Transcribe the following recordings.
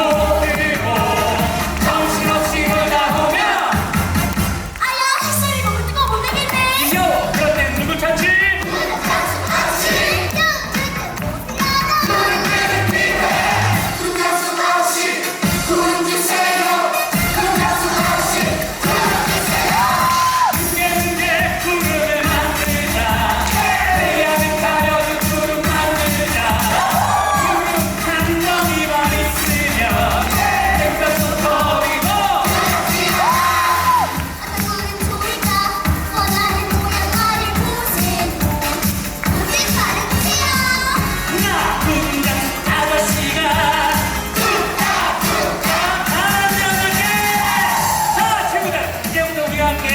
아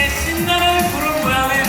신나는 그런 모양의